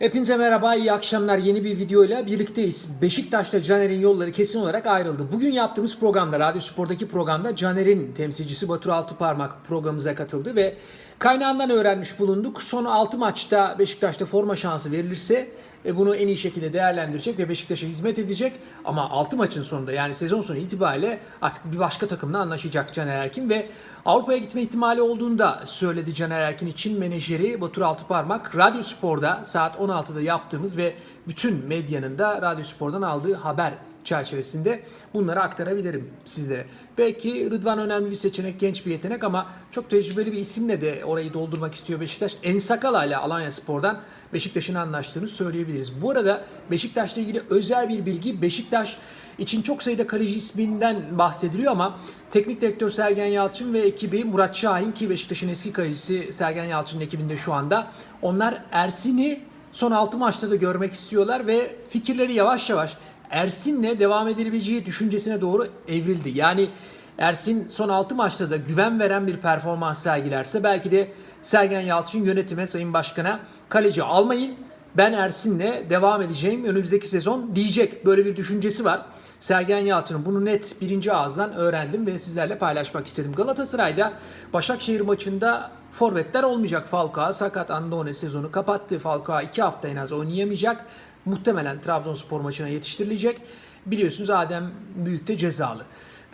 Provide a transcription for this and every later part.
Hepinize merhaba, iyi akşamlar. Yeni bir videoyla birlikteyiz. Beşiktaş'ta Caner'in yolları kesin olarak ayrıldı. Bugün yaptığımız programda, Radyo Spor'daki programda Caner'in temsilcisi Batur Altıparmak programımıza katıldı ve kaynağından öğrenmiş bulunduk. Son 6 maçta Beşiktaş'ta forma şansı verilirse e, bunu en iyi şekilde değerlendirecek ve Beşiktaş'a hizmet edecek. Ama 6 maçın sonunda yani sezon sonu itibariyle artık bir başka takımla anlaşacak Caner Erkin ve Avrupa'ya gitme ihtimali olduğunu da söyledi Caner Erkin için menajeri Batur Altıparmak. Radyo Spor'da saat 16'da yaptığımız ve bütün medyanın da Radyo Spor'dan aldığı haber çerçevesinde bunları aktarabilirim sizlere. Belki Rıdvan önemli bir seçenek, genç bir yetenek ama çok tecrübeli bir isimle de orayı doldurmak istiyor Beşiktaş. Ensakala ile Alanya Spor'dan Beşiktaş'ın anlaştığını söyleyebiliriz. Bu arada Beşiktaş'la ilgili özel bir bilgi. Beşiktaş için çok sayıda kaleci isminden bahsediliyor ama teknik direktör Sergen Yalçın ve ekibi Murat Şahin ki Beşiktaş'ın eski kalecisi Sergen Yalçın'ın ekibinde şu anda. Onlar Ersin'i son 6 maçta da görmek istiyorlar ve fikirleri yavaş yavaş Ersin'le devam edilebileceği düşüncesine doğru evrildi. Yani Ersin son 6 maçta da güven veren bir performans sergilerse belki de Sergen Yalçın yönetime, Sayın Başkan'a kaleci almayın ben Ersin'le devam edeceğim önümüzdeki sezon diyecek. Böyle bir düşüncesi var. Sergen Yalçın'ın bunu net birinci ağızdan öğrendim ve sizlerle paylaşmak istedim. Galatasaray'da Başakşehir maçında forvetler olmayacak. Falcao sakat Andone sezonu kapattı. Falcao iki hafta en az oynayamayacak. Muhtemelen Trabzonspor maçına yetiştirilecek. Biliyorsunuz Adem Büyük de cezalı.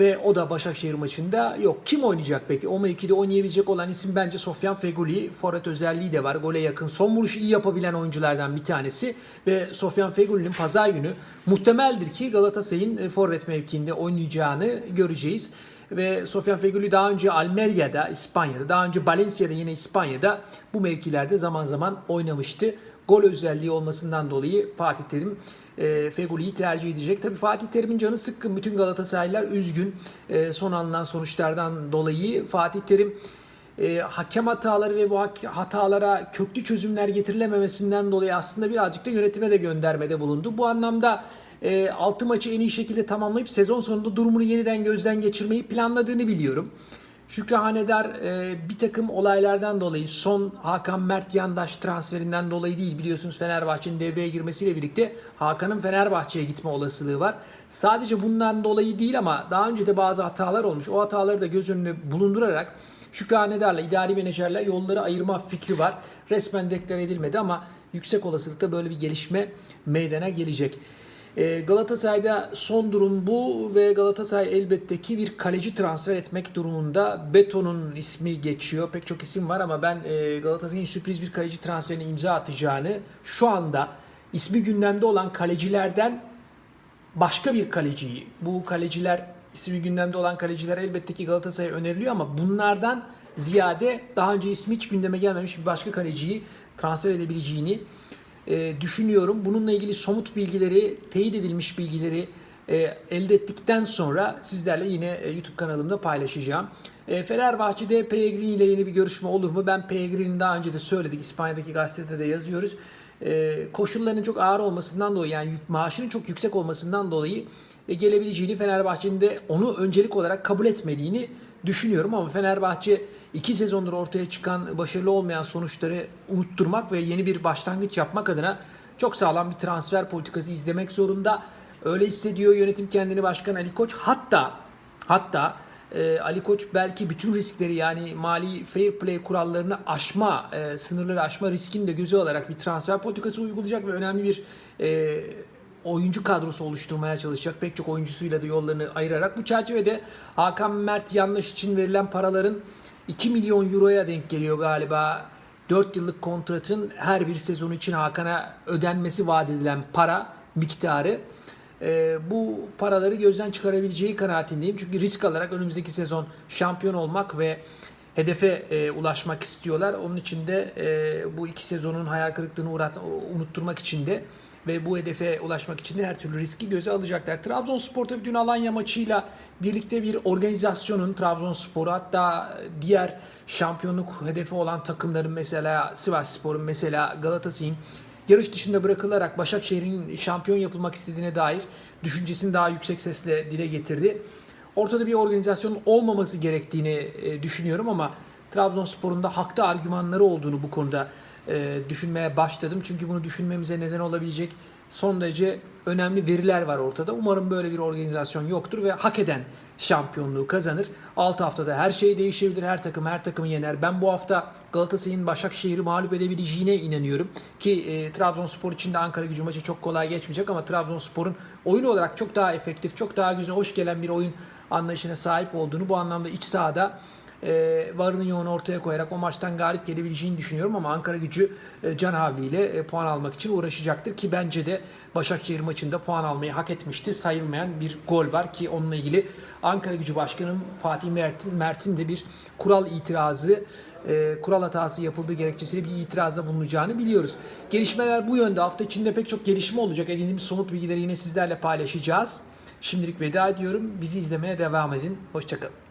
Ve o da Başakşehir maçında yok. Kim oynayacak peki? O mevkide oynayabilecek olan isim bence Sofyan Feguli. Forvet özelliği de var. Gole yakın. Son vuruş iyi yapabilen oyunculardan bir tanesi. Ve Sofyan Feguli'nin pazar günü muhtemeldir ki Galatasaray'ın e, forvet mevkiinde oynayacağını göreceğiz. Ve Sofyan Feguli daha önce Almeria'da, İspanya'da, daha önce Valencia'da yine İspanya'da bu mevkilerde zaman zaman oynamıştı. Gol özelliği olmasından dolayı Fatih Terim e, Feguli'yi tercih edecek. Tabii Fatih Terim'in canı sıkkın. Bütün Galatasaraylılar üzgün. E, son alınan sonuçlardan dolayı Fatih Terim e, hakem hataları ve bu hatalara köklü çözümler getirilememesinden dolayı aslında birazcık da yönetime de göndermede bulundu. Bu anlamda e, 6 maçı en iyi şekilde tamamlayıp sezon sonunda durumunu yeniden gözden geçirmeyi planladığını biliyorum. Şükrü Hanedar e, bir takım olaylardan dolayı son Hakan Mert Yandaş transferinden dolayı değil biliyorsunuz Fenerbahçe'nin devreye girmesiyle birlikte Hakan'ın Fenerbahçe'ye gitme olasılığı var. Sadece bundan dolayı değil ama daha önce de bazı hatalar olmuş. O hataları da göz önüne bulundurarak Şükrü Hanedar'la idari menajerler yolları ayırma fikri var. Resmen deklar edilmedi ama yüksek olasılıkla böyle bir gelişme meydana gelecek. Ee, Galatasaray'da son durum bu ve Galatasaray elbette ki bir kaleci transfer etmek durumunda. Beto'nun ismi geçiyor. Pek çok isim var ama ben e, Galatasaray'ın sürpriz bir kaleci transferine imza atacağını şu anda ismi gündemde olan kalecilerden başka bir kaleciyi, bu kaleciler ismi gündemde olan kaleciler elbette ki Galatasaray'a öneriliyor ama bunlardan ziyade daha önce ismi hiç gündeme gelmemiş bir başka kaleciyi transfer edebileceğini e, düşünüyorum. Bununla ilgili somut bilgileri, teyit edilmiş bilgileri e, elde ettikten sonra sizlerle yine e, YouTube kanalımda paylaşacağım. E, Fenerbahçe'de Pellegrini ile yeni bir görüşme olur mu? Ben Pellegrini'ni daha önce de söyledik. İspanya'daki gazetede de yazıyoruz. E, koşullarının çok ağır olmasından dolayı yani yük, maaşının çok yüksek olmasından dolayı e, gelebileceğini Fenerbahçe'nin de onu öncelik olarak kabul etmediğini düşünüyorum ama Fenerbahçe iki sezondur ortaya çıkan başarılı olmayan sonuçları unutturmak ve yeni bir başlangıç yapmak adına çok sağlam bir transfer politikası izlemek zorunda. Öyle hissediyor yönetim kendini başkan Ali Koç. Hatta hatta e, Ali Koç belki bütün riskleri yani mali fair play kurallarını aşma, e, sınırları aşma riskini de göze alarak bir transfer politikası uygulayacak ve önemli bir e, oyuncu kadrosu oluşturmaya çalışacak. Pek çok oyuncusuyla da yollarını ayırarak. Bu çerçevede Hakan Mert yanlış için verilen paraların 2 milyon euroya denk geliyor galiba. 4 yıllık kontratın her bir sezon için Hakan'a ödenmesi vaat edilen para miktarı. Ee, bu paraları gözden çıkarabileceği kanaatindeyim. Çünkü risk alarak önümüzdeki sezon şampiyon olmak ve hedefe e, ulaşmak istiyorlar. Onun için de e, bu iki sezonun hayal kırıklığını uğrat, unutturmak için de ve bu hedefe ulaşmak için de her türlü riski göze alacaklar. Trabzonspor tabii dün Alanya maçıyla birlikte bir organizasyonun Trabzonspor'u hatta diğer şampiyonluk hedefi olan takımların mesela Sivasspor'un mesela Galatasaray'ın yarış dışında bırakılarak Başakşehir'in şampiyon yapılmak istediğine dair düşüncesini daha yüksek sesle dile getirdi. Ortada bir organizasyonun olmaması gerektiğini e, düşünüyorum ama Trabzonspor'un da haklı argümanları olduğunu bu konuda e, düşünmeye başladım. Çünkü bunu düşünmemize neden olabilecek son derece önemli veriler var ortada. Umarım böyle bir organizasyon yoktur ve hak eden şampiyonluğu kazanır. 6 haftada her şey değişebilir. Her takım her takımı yener. Ben bu hafta Galatasaray'ın Başakşehir'i mağlup edebileceğine inanıyorum. Ki e, Trabzonspor için de Ankara gücü maçı çok kolay geçmeyecek ama Trabzonspor'un oyun olarak çok daha efektif, çok daha güzel, hoş gelen bir oyun anlayışına sahip olduğunu bu anlamda iç sahada e, varını yoğunu ortaya koyarak o maçtan galip gelebileceğini düşünüyorum ama Ankara gücü e, can havliyle e, puan almak için uğraşacaktır ki bence de Başakşehir maçında puan almayı hak etmişti. Sayılmayan bir gol var ki onunla ilgili Ankara gücü başkanım Fatih Mert'in Mert'in de bir kural itirazı e, kural hatası yapıldığı gerekçesiyle bir itirazda bulunacağını biliyoruz. Gelişmeler bu yönde. Hafta içinde pek çok gelişme olacak. Edindiğimiz somut bilgileri yine sizlerle paylaşacağız. Şimdilik veda ediyorum. Bizi izlemeye devam edin. Hoşçakalın.